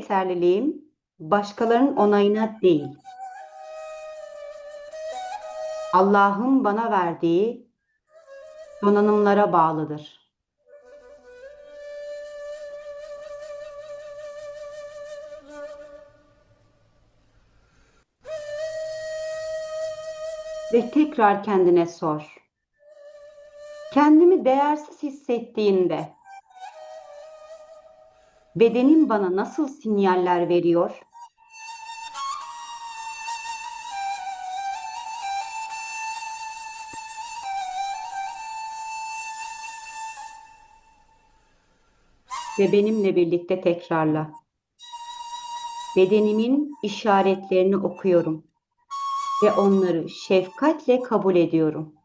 yeterliliğim başkalarının onayına değil, Allah'ın bana verdiği donanımlara bağlıdır. Ve tekrar kendine sor. Kendimi değersiz hissettiğinde bedenim bana nasıl sinyaller veriyor? Ve benimle birlikte tekrarla. Bedenimin işaretlerini okuyorum ve onları şefkatle kabul ediyorum.